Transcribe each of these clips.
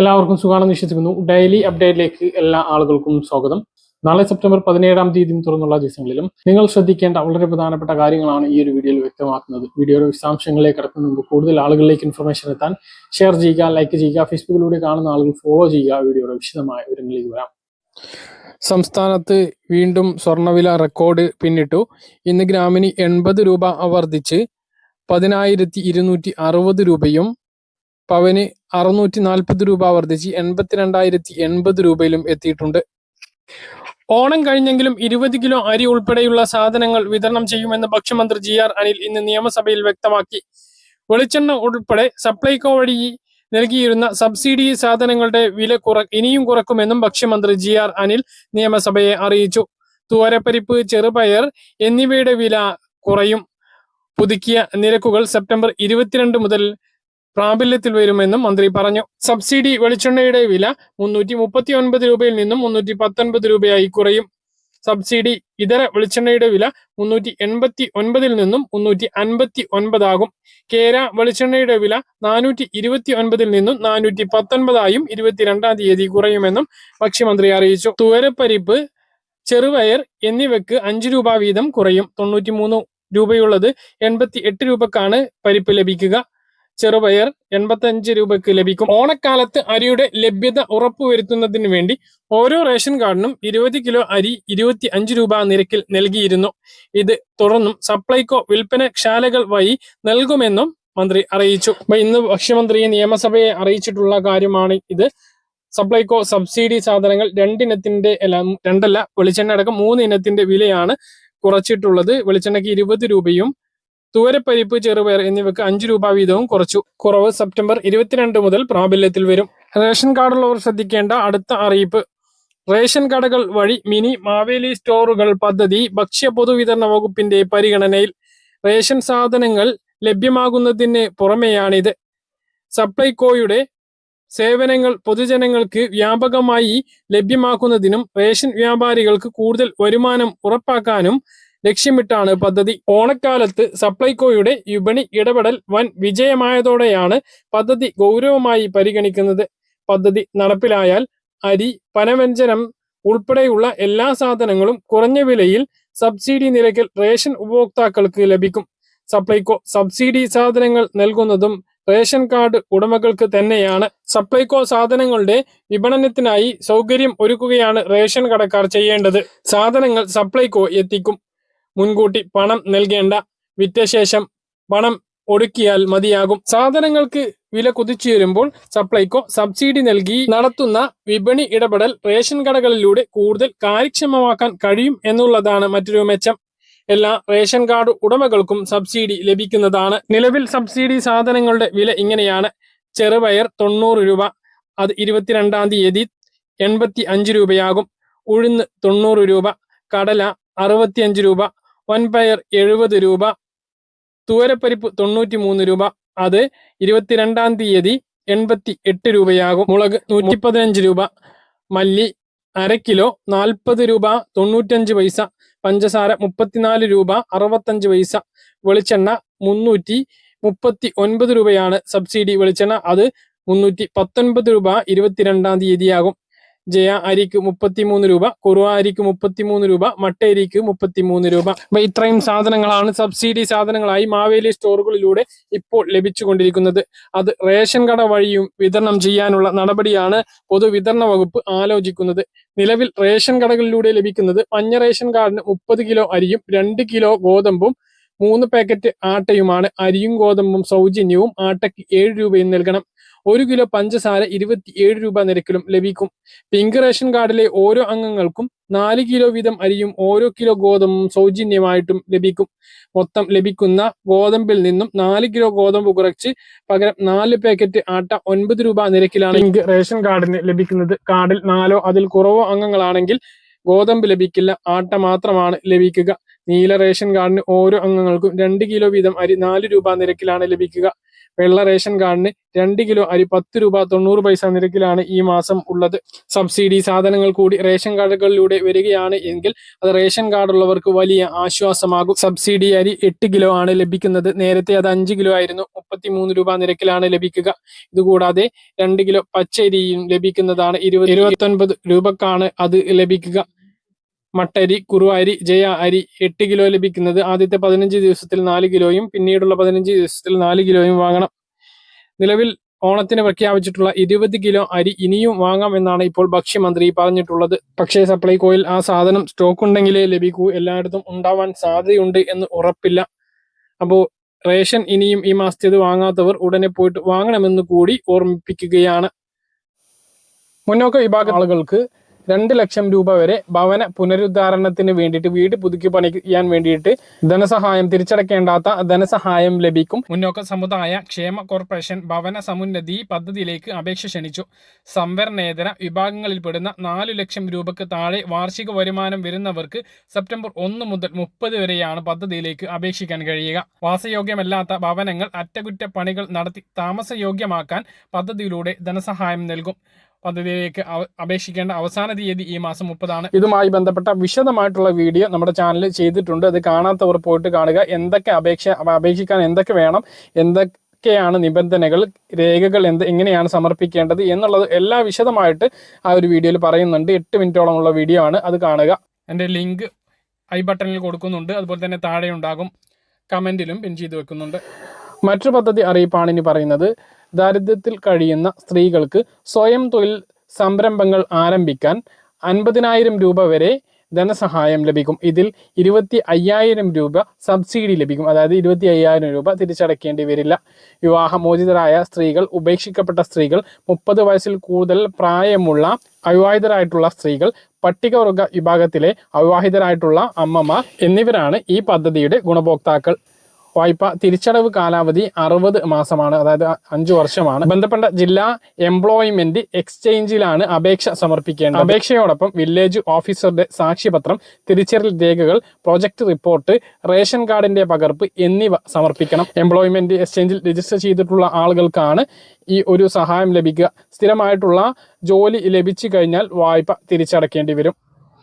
എല്ലാവർക്കും സുഖാണെന്ന് വിശ്വസിക്കുന്നു. ഡെയിലി അപ്ഡേറ്റിലേക്ക് എല്ലാ ആളുകൾക്കും സ്വാഗതം. നാളെ സെപ്റ്റംബർ പതിനേഴാം തീയതി തുറന്നുള്ള ദിവസങ്ങളിലും നിങ്ങൾ ശ്രദ്ധിക്കേണ്ട വളരെ പ്രധാനപ്പെട്ട കാര്യങ്ങളാണ് ഈ ഒരു വീഡിയോയിൽ വ്യക്തമാക്കുന്നത്. വീഡിയോയുടെ വിശദാംശങ്ങളിലേക്ക് കടക്കുന്ന മുമ്പ് കൂടുതൽ ആളുകളിലേക്ക് ഇൻഫർമേഷൻ എത്താൻ ഷെയർ ചെയ്യുക ലൈക്ക് ചെയ്യുക ഫേസ്ബുക്കിലൂടെ കാണുന്ന ആളുകൾ ഫോളോ ചെയ്യുക. വീഡിയോയുടെ വിശദമായ വിവരങ്ങളിലേക്ക് വരാം. സംസ്ഥാനത്ത് വീണ്ടും സ്വർണവില റെക്കോർഡ് പിന്നിട്ടു. ഇന്ന് ഗ്രാമിന് എൺപത് രൂപ വർദ്ധിച്ച് പതിനായിരത്തി ഇരുന്നൂറ്റി അറുപത് രൂപയും പവന് അറുന്നൂറ്റി നാൽപ്പത് രൂപ വർദ്ധിച്ച് എൺപത്തിരണ്ടായിരത്തി എൺപത് രൂപയിലും എത്തിയിട്ടുണ്ട്. ഓണം കഴിഞ്ഞെങ്കിലും ഇരുപത് കിലോ അരി ഉൾപ്പെടെയുള്ള സാധനങ്ങൾ വിതരണം ചെയ്യുമെന്ന് ഭക്ഷ്യമന്ത്രി ജി ആർ അനിൽ ഇന്ന് നിയമസഭയിൽ വ്യക്തമാക്കി. വെളിച്ചെണ്ണ ഉൾപ്പെടെ സപ്ലൈകോ വഴി നൽകിയിരുന്ന സബ്സിഡി സാധനങ്ങളുടെ വില കുറ ഇനിയും കുറക്കുമെന്നും ഭക്ഷ്യമന്ത്രി ജി ആർ അനിൽ നിയമസഭയെ അറിയിച്ചു. തുവരപ്പരിപ്പ് ചെറുപയർ എന്നിവയുടെ വില കുറയും. പുതുക്കിയ നിരക്കുകൾ സെപ്റ്റംബർ ഇരുപത്തിരണ്ട് മുതൽ പ്രാബല്യത്തിൽ വരുമെന്നും മന്ത്രി പറഞ്ഞു. സബ്സിഡി വെളിച്ചെണ്ണയുടെ വില മുന്നൂറ്റി മുപ്പത്തി ഒൻപത് രൂപയിൽ നിന്നും മുന്നൂറ്റി പത്തൊൻപത് രൂപയായി കുറയും. സബ്സിഡി ഇതര വെളിച്ചെണ്ണയുടെ വില മുന്നൂറ്റി എൺപത്തി ഒൻപതിൽ നിന്നും മുന്നൂറ്റി അൻപത്തി ഒൻപതാകും കേര വെളിച്ചെണ്ണയുടെ വില നാനൂറ്റി ഇരുപത്തി ഒൻപതിൽ നിന്നും നാനൂറ്റി പത്തൊൻപതായും ഇരുപത്തിരണ്ടാം തീയതി കുറയുമെന്നും ഭക്ഷ്യമന്ത്രി അറിയിച്ചു. തുവരപ്പരിപ്പ് ചെറുപയർ എന്നിവയ്ക്ക് അഞ്ച് രൂപ വീതം കുറയും. തൊണ്ണൂറ്റി മൂന്ന് രൂപയുള്ളത് എൺപത്തി എട്ട് രൂപക്കാണ് പരിപ്പ് ലഭിക്കുക. ചെറുപയർ എൺപത്തഞ്ച് രൂപയ്ക്ക് ലഭിക്കും. ഓണക്കാലത്ത് അരിയുടെ ലഭ്യത ഉറപ്പുവരുത്തുന്നതിന് വേണ്ടി ഓരോ റേഷൻ കാർഡിനും ഇരുപത് കിലോ അരി ഇരുപത്തി അഞ്ച് രൂപ നിരക്കിൽ നൽകിയിരുന്നു. ഇത് തുടർന്നും സപ്ലൈകോ വിൽപ്പനശാലകൾ വഴി നൽകുമെന്നും മന്ത്രി അറിയിച്ചു. ഇന്ന് ഭക്ഷ്യമന്ത്രി നിയമസഭയെ അറിയിച്ചിട്ടുള്ള കാര്യമാണ് ഇത്. സപ്ലൈകോ സബ്സിഡി സാധനങ്ങൾ രണ്ടിനത്തിന്റെ അല്ല രണ്ടല്ല വെളിച്ചെണ്ണ അടക്കം മൂന്ന് ഇനത്തിന്റെ വിലയാണ് കുറച്ചിട്ടുള്ളത്. വെളിച്ചെണ്ണയ്ക്ക് ഇരുപത് രൂപയും തുവരപ്പരിപ്പ് ചെറുപയർ എന്നിവയ്ക്ക് അഞ്ച് രൂപ വീതവും കുറച്ചു. കുറവ് സെപ്റ്റംബർ ഇരുപത്തിരണ്ട് മുതൽ പ്രാബല്യത്തിൽ വരും. റേഷൻ കാർഡുള്ളവർ ശ്രദ്ധിക്കേണ്ട അടുത്ത അറിയിപ്പ്. റേഷൻ കടകൾ വഴി മിനി മാവേലി സ്റ്റോറുകൾ പദ്ധതി ഭക്ഷ്യ പൊതുവിതരണ വകുപ്പിന്റെ പരിഗണനയിൽ റേഷൻ സാധനങ്ങൾ ലഭ്യമാകുന്നതിന് പുറമെയാണിത്. സപ്ലൈകോയുടെ സേവനങ്ങൾ പൊതുജനങ്ങൾക്ക് വ്യാപകമായി ലഭ്യമാക്കുന്നതിനും റേഷൻ വ്യാപാരികൾക്ക് കൂടുതൽ വരുമാനം ഉറപ്പാക്കാനും ലക്ഷ്യമിട്ടാണ് പദ്ധതി. ഓണക്കാലത്ത് സപ്ലൈകോയുടെ വിപണി ഇടപെടൽ വൻ വിജയമായതോടെയാണ് പദ്ധതി ഗൗരവമായി പരിഗണിക്കുന്നത്. പദ്ധതി നടപ്പിലായാൽ അരി പനവ്യഞ്ജനം ഉൾപ്പെടെയുള്ള എല്ലാ സാധനങ്ങളും കുറഞ്ഞ വിലയിൽ സബ്സിഡി നിരക്കിൽ റേഷൻ ഉപഭോക്താക്കൾക്ക് ലഭിക്കും. സപ്ലൈകോ സബ്സിഡി സാധനങ്ങൾ നൽകുന്നതും റേഷൻ കാർഡ് ഉടമകൾക്ക് തന്നെയാണ്. സപ്ലൈകോ സാധനങ്ങളുടെ വിപണനത്തിനായി സൗകര്യം ഒരുക്കുകയാണ് റേഷൻ കടക്കാർ ചെയ്യേണ്ടത്. സാധനങ്ങൾ സപ്ലൈകോ എത്തിക്കും. മുൻകൂട്ടി പണം നൽകേണ്ട വിറ്റ ശേഷം പണം ഒടുക്കിയാൽ മതിയാകും. സാധനങ്ങൾക്ക് വില കുതിച്ചുയരുമ്പോൾ സപ്ലൈകോ സബ്സിഡി നൽകി നടത്തുന്ന വിപണി ഇടപെടൽ റേഷൻ കടകളിലൂടെ കൂടുതൽ കാര്യക്ഷമമാക്കാൻ കഴിയും എന്നുള്ളതാണ് മറ്റൊരു മെച്ചം. എല്ലാ റേഷൻ കാർഡ് ഉടമകൾക്കും സബ്സിഡി ലഭിക്കുന്നതാണ്. നിലവിൽ സബ്സിഡി സാധനങ്ങളുടെ വില ഇങ്ങനെയാണ്. ചെറുപയർ തൊണ്ണൂറ് രൂപ അത് ഇരുപത്തിരണ്ടാം തീയതി എൺപത്തി അഞ്ച് രൂപയാകും. ഉഴുന്ന് തൊണ്ണൂറ് രൂപ കടല അറുപത്തിയഞ്ച് രൂപ വൻപയർ എഴുപത് രൂപ. തുവരപ്പരിപ്പ് തൊണ്ണൂറ്റി മൂന്ന് രൂപ. അത് ഇരുപത്തിരണ്ടാം തീയതി എൺപത്തി എട്ട് രൂപയാകും. മുളക് നൂറ്റി പതിനഞ്ച് രൂപ. മല്ലി അര കിലോ നാൽപ്പത് രൂപ തൊണ്ണൂറ്റഞ്ച് പൈസ. പഞ്ചസാര മുപ്പത്തിനാല് രൂപ അറുപത്തഞ്ച് പൈസ. വെളിച്ചെണ്ണ മുന്നൂറ്റി മുപ്പത്തി ഒൻപത് രൂപയാണ്. സബ്സിഡി വെളിച്ചെണ്ണ അത് മുന്നൂറ്റി പത്തൊൻപത് രൂപ ഇരുപത്തിരണ്ടാം തീയതിയാകും. ജയ അരിക്ക് മുപ്പത്തിമൂന്ന് രൂപ കുറുവ അരിക്ക് മുപ്പത്തിമൂന്ന് രൂപ മട്ട അരിക്ക് മുപ്പത്തിമൂന്ന് രൂപ. അപ്പൊ ഇത്രയും സാധനങ്ങളാണ് സബ്സിഡി സാധനങ്ങളായി മാവേലി സ്റ്റോറുകളിലൂടെ ഇപ്പോൾ ലഭിച്ചുകൊണ്ടിരിക്കുന്നത്. അത് റേഷൻ കട വഴിയും വിതരണം ചെയ്യാനുള്ള നടപടിയാണ് പൊതുവിതരണ വകുപ്പ് ആലോചിക്കുന്നത്. നിലവിൽ റേഷൻ കടകളിലൂടെ ലഭിക്കുന്നത് മഞ്ഞ റേഷൻ കാർഡിന് മുപ്പത് കിലോ അരിയും രണ്ട് കിലോ ഗോതമ്പും മൂന്ന് പാക്കറ്റ് ആട്ടയുമാണ്. അരിയും ഗോതമ്പും സൗജന്യവും ആട്ടയ്ക്ക് ഏഴ് രൂപയും നൽകണം. ഒരു കിലോ പഞ്ചസാര ഇരുപത്തിയേഴ് രൂപ നിരക്കിലും ലഭിക്കും. പിങ്ക് റേഷൻ കാർഡിലെ ഓരോ അംഗങ്ങൾക്കും നാല് കിലോ വീതം അരിയും ഓരോ കിലോ ഗോതമ്പും സൗജന്യമായിട്ടും ലഭിക്കും. മൊത്തം ലഭിക്കുന്ന ഗോതമ്പിൽ നിന്നും നാല് കിലോ ഗോതമ്പ് കുറച്ച് പകരം നാല് പാക്കറ്റ് ആട്ട ഒൻപത് രൂപ നിരക്കിലാണ് പിങ്ക് റേഷൻ കാർഡിന് ലഭിക്കുന്നത്. കാർഡിൽ നാലോ അതിൽ കുറവോ അംഗങ്ങളാണെങ്കിൽ ഗോതമ്പ് ലഭിക്കില്ല. ആട്ട മാത്രമാണ് ലഭിക്കുക. നീല റേഷൻ കാർഡിന് ഓരോ അംഗങ്ങൾക്കും രണ്ട് കിലോ വീതം അരി നാല് രൂപ നിരക്കിലാണ് ലഭിക്കുക. വെള്ള റേഷൻ കാർഡിന് രണ്ട് കിലോ അരി പത്ത് രൂപ തൊണ്ണൂറ് പൈസ നിരക്കിലാണ് ഈ മാസം ഉള്ളത്. സബ്സിഡി സാധനങ്ങൾ കൂടി റേഷൻ കാർഡുകളിലൂടെ വരികയാണ് എങ്കിൽ അത് റേഷൻ കാർഡുള്ളവർക്ക് വലിയ ആശ്വാസമാകും. സബ്സിഡി അരി എട്ട് കിലോ ആണ് ലഭിക്കുന്നത്. നേരത്തെ അത് അഞ്ച് കിലോ ആയിരുന്നു. മുപ്പത്തിമൂന്ന് രൂപ നിരക്കിലാണ് ലഭിക്കുക. ഇതുകൂടാതെ രണ്ട് കിലോ പച്ചരിയും ലഭിക്കുന്നതാണ്. ഇരുപത് ഇരുപത്തൊൻപത് രൂപക്കാണ് അത് ലഭിക്കുക. മട്ടരി കുറുവാരി ജയ അരി എട്ട് കിലോ ലഭിക്കുന്നത് ആദ്യത്തെ പതിനഞ്ച് ദിവസത്തിൽ നാല് കിലോയും പിന്നീടുള്ള പതിനഞ്ച് ദിവസത്തിൽ നാല് കിലോയും വാങ്ങണം. നിലവിൽ ഓണത്തിന് പ്രഖ്യാപിച്ചിട്ടുള്ള ഇരുപത് കിലോ അരി ഇനിയും വാങ്ങാം എന്നാണ് ഇപ്പോൾ ഭക്ഷ്യമന്ത്രി പറഞ്ഞിട്ടുള്ളത്. പക്ഷേ സപ്ലൈകോയിൽ ആ സാധനം സ്റ്റോക്ക് ഉണ്ടെങ്കിലേ ലഭിക്കൂ. എല്ലായിടത്തും ഉണ്ടാവാൻ സാധ്യതയുണ്ട് എന്ന് ഉറപ്പില്ല. അപ്പോൾ റേഷൻ ഇനിയും ഈ മാസത്തേത് വാങ്ങാത്തവർ ഉടനെ പോയിട്ട് വാങ്ങണമെന്ന് കൂടി ഓർമ്മിപ്പിക്കുകയാണ്. മുന്നോക്ക വിഭാഗ ആളുകൾക്ക് രണ്ട് ലക്ഷം രൂപ വരെ ഭവന പുനരുദ്ധാരണത്തിന് വേണ്ടിയിട്ട് വീട് പുതുക്കി പണിയാൻ വേണ്ടിയിട്ട് ധനസഹായം തിരിച്ചടക്കേണ്ടാത്ത ധനസഹായം ലഭിക്കും. മുന്നോക്ക സമുദായ ക്ഷേമ കോർപ്പറേഷൻ ഭവന സമുന്നതി പദ്ധതിയിലേക്ക് അപേക്ഷ ക്ഷണിച്ചു. സംവരണേതര വിഭാഗങ്ങളിൽപ്പെടുന്ന നാല് ലക്ഷം രൂപക്ക് താഴെ വാർഷിക വരുമാനം വരുന്നവർക്ക് സെപ്റ്റംബർ ഒന്ന് മുതൽ മുപ്പത് വരെയാണ് പദ്ധതിയിലേക്ക് അപേക്ഷിക്കാൻ കഴിയുക. വാസയോഗ്യമല്ലാത്ത ഭവനങ്ങൾ അറ്റകുറ്റപ്പണികൾ നടത്തി താമസയോഗ്യമാക്കാൻ പദ്ധതിയിലൂടെ ധനസഹായം നൽകും. പദ്ധതിയിലേക്ക് അപേക്ഷിക്കേണ്ട അവസാന തീയതി ഈ മാസം മുപ്പതാണ്. ഇതുമായി ബന്ധപ്പെട്ട വിശദമായിട്ടുള്ള വീഡിയോ നമ്മുടെ ചാനൽ ചെയ്തിട്ടുണ്ട്. അത് കാണാത്തവർ പോയിട്ട് കാണുക. എന്തൊക്കെ അപേക്ഷ അപേക്ഷിക്കാൻ എന്തൊക്കെ വേണം എന്തൊക്കെ എന്തൊക്കെയാണ് നിബന്ധനകൾ രേഖകൾ എന്ത് എങ്ങനെയാണ് സമർപ്പിക്കേണ്ടത് എന്നുള്ളത് എല്ലാ വിശദമായിട്ട് ആ ഒരു വീഡിയോയിൽ പറയുന്നുണ്ട്. എട്ട് മിനിറ്റോളമുള്ള വീഡിയോ ആണ്. അത് കാണുക. എന്റെ ലിങ്ക് ഐ ബട്ടണിൽ കൊടുക്കുന്നുണ്ട്. അതുപോലെ തന്നെ താഴെ ഉണ്ടാകും കമന്റിലും പിൻ ചെയ്ത് വെക്കുന്നുണ്ട്. മറ്റൊരു പദ്ധതി അറിയിപ്പാണ് ഇനി പറയുന്നത്. ദാരിദ്ര്യത്തിൽ കഴിയുന്ന സ്ത്രീകൾക്ക് സ്വയം തൊഴിൽ സംരംഭങ്ങൾ ആരംഭിക്കാൻ അൻപതിനായിരം രൂപ വരെ ധനസഹായം ലഭിക്കും. ഇതിൽ ഇരുപത്തി അയ്യായിരം രൂപ സബ്സിഡി ലഭിക്കും. അതായത് ഇരുപത്തി അയ്യായിരം രൂപ തിരിച്ചടക്കേണ്ടി വരില്ല. വിവാഹമോചിതരായ സ്ത്രീകൾ ഉപേക്ഷിക്കപ്പെട്ട സ്ത്രീകൾ മുപ്പത് വയസ്സിൽ കൂടുതൽ പ്രായമുള്ള അവിവാഹിതരായിട്ടുള്ള സ്ത്രീകൾ പട്ടികവർഗ വിഭാഗത്തിലെ അവിവാഹിതരായിട്ടുള്ള അമ്മമാർ എന്നിവരാണ് ഈ പദ്ധതിയുടെ ഗുണഭോക്താക്കൾ. വായ്പ തിരിച്ചടവ് കാലാവധി അറുപത് മാസമാണ് അതായത് അഞ്ചു വർഷമാണ്. ബന്ധപ്പെട്ട ജില്ലാ എംപ്ലോയ്മെന്റ് എക്സ്ചേഞ്ചിലാണ് അപേക്ഷ സമർപ്പിക്കേണ്ടത്. അപേക്ഷയോടൊപ്പം വില്ലേജ് ഓഫീസറുടെ സാക്ഷ്യപത്രം തിരിച്ചറിൽ രേഖകൾ പ്രൊജക്ട് റിപ്പോർട്ട് റേഷൻ കാർഡിന്റെ പകർപ്പ് എന്നിവ സമർപ്പിക്കണം. എംപ്ലോയ്മെന്റ് എക്സ്ചേഞ്ചിൽ രജിസ്റ്റർ ചെയ്തിട്ടുള്ള ആളുകൾക്കാണ് ഈ ഒരു സഹായം ലഭിക്കുക. സ്ഥിരമായിട്ടുള്ള ജോലി ലഭിച്ചു കഴിഞ്ഞാൽ വായ്പ തിരിച്ചടക്കേണ്ടി വരും.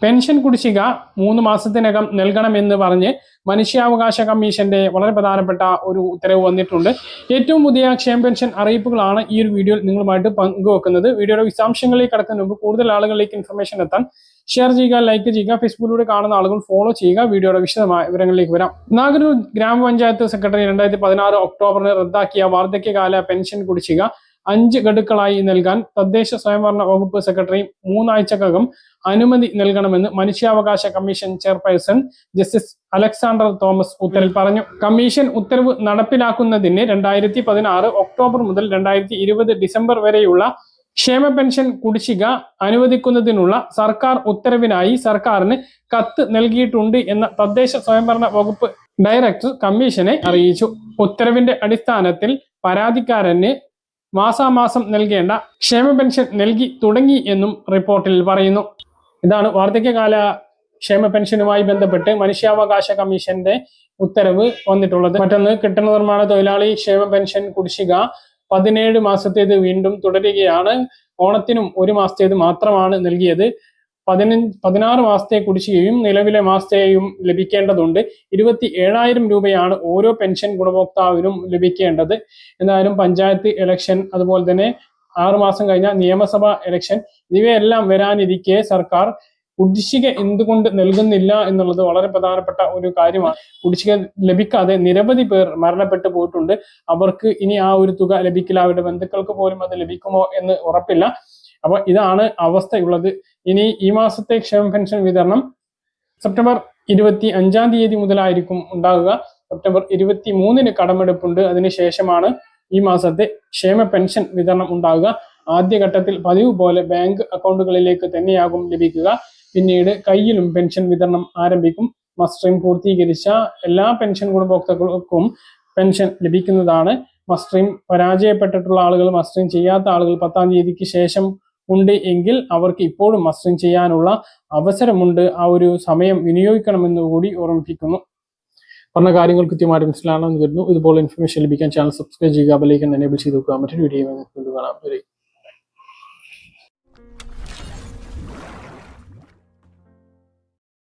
പെൻഷൻ കുടിശ്ശിക മൂന്ന് മാസത്തിനകം നൽകണമെന്ന് പറഞ്ഞ് മനുഷ്യാവകാശ കമ്മീഷന്റെ വളരെ പ്രധാനപ്പെട്ട ഒരു ഉത്തരവ് വന്നിട്ടുണ്ട്. ഏറ്റവും പുതിയ ക്ഷേമ പെൻഷൻ അറിയിപ്പുകളാണ് ഈ ഒരു വീഡിയോയിൽ നിങ്ങളുമായിട്ട് പങ്കുവെക്കുന്നത്. വീഡിയോയുടെ വിശദാംശങ്ങളിലേക്ക് കടക്കുന്ന മുമ്പ് കൂടുതൽ ആളുകളിലേക്ക് ഇൻഫർമേഷൻ എത്താൻ ഷെയർ ചെയ്യുക ലൈക്ക് ചെയ്യുക ഫേസ്ബുക്കിലൂടെ കാണുന്ന ആളുകൾ ഫോളോ ചെയ്യുക. വീഡിയോയുടെ വിശദമായ വിവരങ്ങളിലേക്ക് വരാം. നാഗരൂർ ഗ്രാമപഞ്ചായത്ത് സെക്രട്ടറി രണ്ടായിരത്തി പതിനാറ് ഒക്ടോബറിന് റദ്ദാക്കിയ വാർദ്ധക്യകാല പെൻഷൻ കുടിശ്ശിക അഞ്ച് ഗഡുക്കളായി നൽകാൻ തദ്ദേശ സ്വയംഭരണ വകുപ്പ് സെക്രട്ടറി മൂന്നാഴ്ചക്കകം അനുമതി നൽകണമെന്ന് മനുഷ്യാവകാശ commission chairperson justice Alexander Thomas ഉത്തരവിൽ പറഞ്ഞു. കമ്മീഷൻ ഉത്തരവ് നടപ്പിലാക്കുന്നതിന് രണ്ടായിരത്തി പതിനാറ് ഒക്ടോബർ മുതൽ രണ്ടായിരത്തി ഇരുപത് ഡിസംബർ വരെയുള്ള ക്ഷേമ പെൻഷൻ കുടിശ്ശിക അനുവദിക്കുന്നതിനുള്ള സർക്കാർ ഉത്തരവിനായി സർക്കാരിന് കത്ത് നൽകിയിട്ടുണ്ട് എന്ന തദ്ദേശ സ്വയംഭരണ വകുപ്പ് ഡയറക്ടർ കമ്മീഷനെ അറിയിച്ചു. ഉത്തരവിന്റെ അടിസ്ഥാനത്തിൽ പരാതിക്കാരന് മാസാമാസം നൽകേണ്ട ക്ഷേമ പെൻഷൻ നൽകി തുടങ്ങി എന്നും റിപ്പോർട്ടിൽ പറയുന്നു. ഇതാണ് വാർദ്ധക്യകാല ക്ഷേമ പെൻഷനുമായി ബന്ധപ്പെട്ട് മനുഷ്യാവകാശ കമ്മീഷന്റെ ഉത്തരവ് വന്നിട്ടുള്ളത്. മറ്റൊന്ന് കെട്ടിട നിർമ്മാണ തൊഴിലാളി ക്ഷേമ പെൻഷൻ കുടിശ്ശിക പതിനേഴ് മാസത്തേത് വീണ്ടും തുടരുകയാണ്. ഓണത്തിനും ഒരു മാസത്തേത് മാത്രമാണ് നൽകിയത്. പതിനഞ്ച് പതിനാറ് മാസത്തെ കുടിശ്ശികയും നിലവിലെ മാസത്തെയും ലഭിക്കേണ്ടതുണ്ട്. ഇരുപത്തി ഏഴായിരം രൂപയാണ് ഓരോ പെൻഷൻ ഗുണഭോക്താവിനും ലഭിക്കേണ്ടത്. എന്നാലും പഞ്ചായത്ത് ഇലക്ഷൻ അതുപോലെ തന്നെ ആറു മാസം കഴിഞ്ഞ നിയമസഭ ഇലക്ഷൻ ഇവയെല്ലാം വരാനിരിക്കെ സർക്കാർ കുടിശ്ശിക എന്തുകൊണ്ട് നൽകുന്നില്ല എന്നുള്ളത് വളരെ പ്രധാനപ്പെട്ട ഒരു കാര്യമാണ്. കുടിശ്ശിക ലഭിക്കാതെ നിരവധി പേർ മരണപ്പെട്ടു പോയിട്ടുണ്ട്. അവർക്ക് ഇനി ആ ഒരു തുക ലഭിക്കില്ല. അവരുടെ ബന്ധുക്കൾക്ക് പോലും അത് ലഭിക്കുമോ എന്ന് ഉറപ്പില്ല. അപ്പൊ ഇതാണ് അവസ്ഥയുള്ളത്. ഇനി ഈ മാസത്തെ ക്ഷേമ പെൻഷൻ വിതരണം സെപ്റ്റംബർ ഇരുപത്തി അഞ്ചാം തീയതി മുതലായിരിക്കും ഉണ്ടാകുക. സെപ്റ്റംബർ ഇരുപത്തി മൂന്നിന് കടമെടുപ്പുണ്ട് അതിനുശേഷമാണ് ഈ മാസത്തെ ക്ഷേമ പെൻഷൻ വിതരണം ഉണ്ടാകുക. ആദ്യഘട്ടത്തിൽ പതിവ് പോലെ ബാങ്ക് അക്കൗണ്ടുകളിലേക്ക് തന്നെയാകും ലഭിക്കുക. പിന്നീട് കയ്യിലും പെൻഷൻ വിതരണം ആരംഭിക്കും. മസ്റ്ററിംഗ് പൂർത്തീകരിച്ച എല്ലാ പെൻഷൻ ഗുണഭോക്താക്കൾക്കും പെൻഷൻ ലഭിക്കുന്നതാണ്. മസ്റ്ററിംഗ് പരാജയപ്പെട്ടിട്ടുള്ള ആളുകൾ മസ്റ്ററിംഗ് ചെയ്യാത്ത ആളുകൾ പത്താം തീയതിക്ക് ശേഷം ഉണ്ട് എങ്കിൽ അവർക്ക് ഇപ്പോഴും മസ്റ്റം ചെയ്യാനുള്ള അവസരമുണ്ട്. ആ ഒരു സമയം വിനിയോഗിക്കണമെന്ന് കൂടി ഓർമ്മിപ്പിക്കുന്നു. പറഞ്ഞ കാര്യങ്ങൾ കൃത്യമായിട്ട് മനസ്സിലാണെന്ന് കരുതുന്നു. ഇതുപോലെ ഇൻഫർമേഷൻ ലഭിക്കാൻ ചാനൽ സബ്സ്ക്രൈബ് ചെയ്യുക ബെലൈക്കൻ എനേബിൾ ചെയ്ത് നോക്കുക മറ്റൊരു വീഡിയോ കാണാം.